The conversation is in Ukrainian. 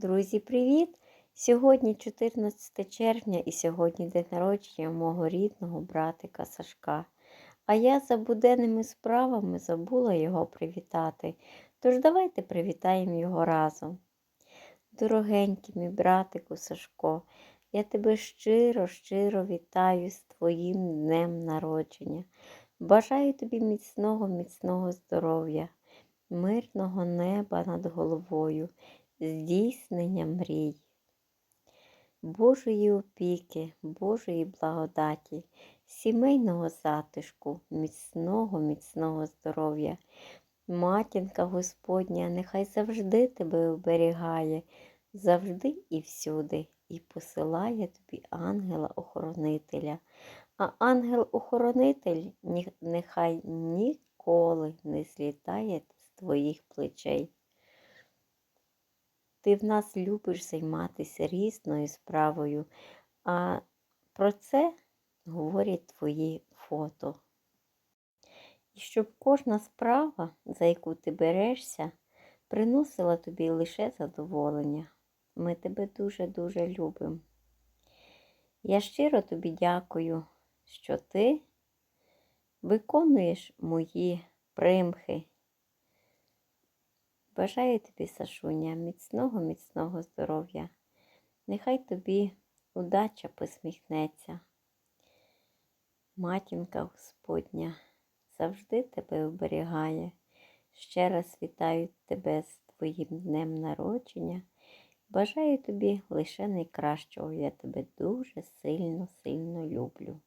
Друзі, привіт! Сьогодні 14 червня і сьогодні день народження мого рідного братика Сашка. А я за буденними справами забула його привітати. Тож давайте привітаємо його разом. Дорогенький мій братику Сашко, я тебе щиро, щиро вітаю з твоїм днем народження. Бажаю тобі міцного, міцного здоров'я, мирного неба над головою здійснення мрій, Божої опіки, Божої благодаті, сімейного затишку, міцного, міцного здоров'я. Матінка Господня, нехай завжди тебе оберігає, завжди і всюди, і посилає тобі ангела-охоронителя. А ангел-охоронитель нехай ніколи не злітає з твоїх плечей. Ти в нас любиш займатися різною справою, а про це говорять твої фото. І щоб кожна справа, за яку ти берешся, приносила тобі лише задоволення. Ми тебе дуже-дуже любимо. Я щиро тобі дякую, що ти виконуєш мої примхи. Бажаю тобі, Сашуня, міцного, міцного здоров'я. Нехай тобі удача посміхнеться. Матінка Господня завжди тебе оберігає. Ще раз вітаю тебе з твоїм днем народження. Бажаю тобі лише найкращого. Я тебе дуже сильно, сильно люблю.